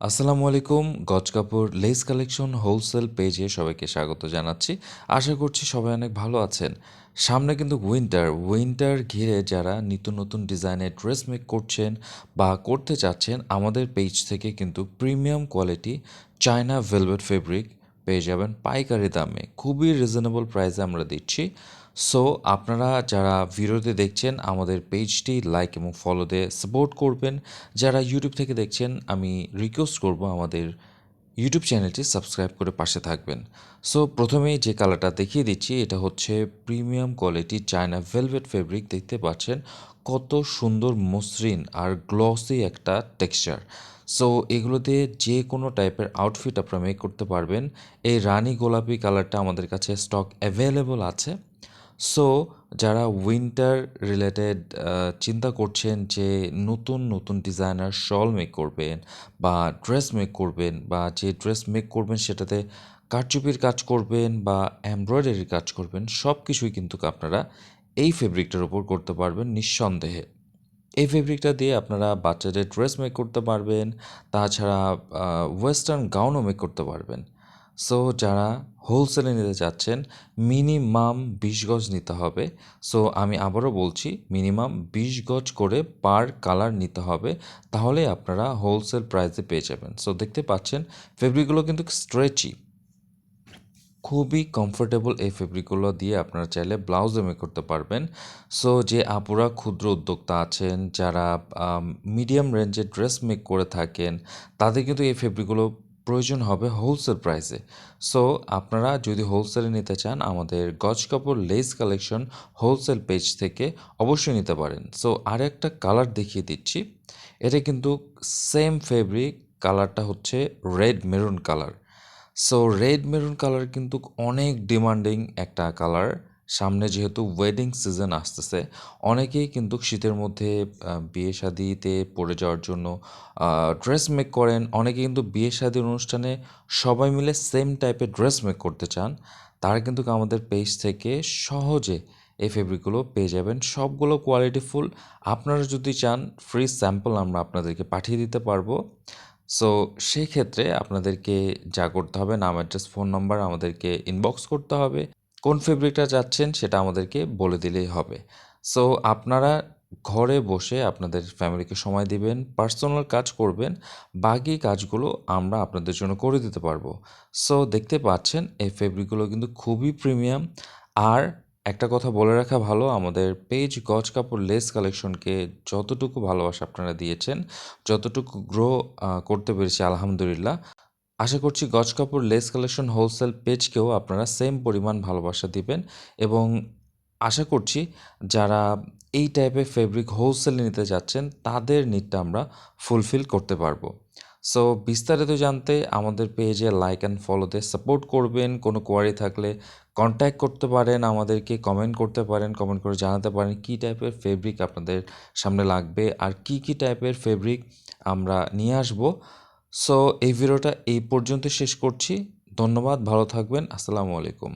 আসসালামু আলাইকুম, গজ কাপড় লেস কালেকশন হোলসেল পেজে সবাইকে স্বাগত জানাচ্ছি। আশা করছি সবাই অনেক ভালো আছেন। সামনে কিন্তু উইন্টার উইন্টার ঘিরে যারা নিত্য নতুন ডিজাইনের ড্রেস মেক করছেন বা করতে চাচ্ছেন, আমাদের পেজ থেকে কিন্তু premium quality China velvet fabric পেয়ে যাবেন পাইকারি দামে। খুবই রিজনেবল প্রাইসে আমরা দিচ্ছি। সো আপনারা যারা ভিডিওতে দেখছেন, আমাদের পেজটি লাইক এবং ফলো দিয়ে সাপোর্ট করবেন। যারা ইউটিউব থেকে দেখছেন, আমি রিকোয়েস্ট করব আমাদের ইউটিউব চ্যানেলটি সাবস্ক্রাইব করে পাশে থাকবেন। সো প্রথমেই যে কালারটা দেখিয়ে দিচ্ছি, এটা হচ্ছে premium quality China velvet fabric দেখতে পাচ্ছেন কত সুন্দর মসৃণ আর গ্লসি একটা টেক্সচার সো এগুলোতে যে কোনো টাইপের আউটফিট আপনারা মেক করতে পারবেন। এই রানি গোলাপি কালারটা আমাদের কাছে স্টক অ্যাভেলেবল আছে। সো যারা উইন্টার রিলেটেড চিন্তা করছেন যে নতুন নতুন ডিজাইনার শল মেক করবেন বা ড্রেস মেক করবেন বা যে ড্রেস মেক করবেন সেটাতে কারচুপির কাজ করবেন বা এমব্রয়ডারির কাজ করবেন সব কিছুই কিন্তু আপনারা এই ফেব্রিকটার উপর করতে পারবেন নিঃসন্দেহে। এই ফেব্রিকটা দিয়ে আপনারা বাচ্চাদের ড্রেস মেক করতে পারবেন, তাছাড়া ওয়েস্টার্ন গাউনও মেক করতে পারবেন। সো যারা হোলসেলে নিতে চাচ্ছেন মিনিমাম বিশ গজ নিতে হবে। সো আমি আবারও বলছি মিনিমাম বিশ গজ করে পার কালার নিতে হবে, তাহলে আপনারা হোলসেল প্রাইসে পেয়ে যাবেন। সো দেখতে পাচ্ছেন ফেব্রিকগুলো কিন্তু স্ট্রেচি খুবই কমফোর্টেবল এই ফেব্রিকগুলো দিয়ে আপনারা চাইলে ব্লাউজও মেক করতে পারবেন। সো যে আপুরা ক্ষুদ্র উদ্যোক্তা আছেন, যারা মিডিয়াম রেঞ্জের ড্রেস মেক করে থাকেন, তাদের কিন্তু এই ফেব্রিকগুলো প্রয়োজন হবে হোলসেল প্রাইসে সো আপনারা যদি হোলসেলে নিতে চান, আমাদের গজ কাপড় লেস কালেকশন হোলসেল পেজ থেকে অবশ্যই নিতে পারেন। সো আর একটা কালার দেখিয়ে দিচ্ছি। এটা কিন্তু সেম ফেব্রিক কালারটা হচ্ছে red maroon colour so red maroon colour কিন্তু অনেক ডিমান্ডিং একটা কালার সামনে যেহেতু ওয়েডিং সিজন আসতেছে, অনেকেই কিন্তু শীতের মধ্যে বিয়ে শাদিতে পড়ে যাওয়ার জন্য ড্রেস মেক করেন। অনেকে কিন্তু বিয়ে শাদির অনুষ্ঠানে সবাই মিলে সেম টাইপের ড্রেস মেক করতে চান। তারা কিন্তু আমাদের পেজ থেকে সহজে এই ফেব্রিকগুলো পেয়ে যাবেন। সবগুলো কোয়ালিটিফুল আপনারা যদি চান ফ্রি স্যাম্পল আমরা আপনাদেরকে পাঠিয়ে দিতে পারব। সো সেই ক্ষেত্রে আপনাদেরকে যা করতে হবে, নাম অ্যাড্রেস ফোন নাম্বার আমাদেরকে ইনবক্স করতে হবে। কোন ফেব্রিকটা চাচ্ছেন সেটা আমাদেরকে বলে দিলেই হবে। সো আপনারা ঘরে বসে আপনাদের ফ্যামিলিকে সময় দিবেন পার্সোনাল কাজ করবেন, বাকি কাজগুলো আমরা আপনাদের জন্য করে দিতে পারব। সো দেখতে পাচ্ছেন এই ফেব্রিকগুলো কিন্তু খুবই প্রিমিয়াম আর একটা কথা বলে রাখা ভালো, আমাদের পেজ গজ কাপড় লেস কালেকশনকে যতটুকু ভালোবাসা আপনারা দিয়েছেন, যতটুকু গ্রো করতে পেরেছি, আলহামদুলিল্লাহ আশা করছি গজ কাপড় লেস কালেকশন হোলসেল পেজকেও আপনারা সেম পরিমাণ ভালোবাসা দিবেন এবং আশা করছি যারা এই টাইপের ফেব্রিক হোলসেলে নিতে যাচ্ছেন, তাদের নিডটা আমরা ফুলফিল করতে পারব। সো বিস্তারিত জানতে আমাদের পেজে লাইক অ্যান্ড ফলোতে সাপোর্ট করবেন। কোনো কোয়ারি থাকলে কন্ট্যাক্ট করতে পারেন আমাদেরকে কমেন্ট করতে পারেন কমেন্ট করে জানাতে পারেন কী টাইপের ফেব্রিক আপনাদের সামনে লাগবে আর কি কি টাইপের ফেব্রিক আমরা নিয়ে আসব। সো এই ভিডিওটা এই পর্যন্ত শেষ করছি। ধন্যবাদ ভালো থাকবেন। আসসালামু আলাইকুম।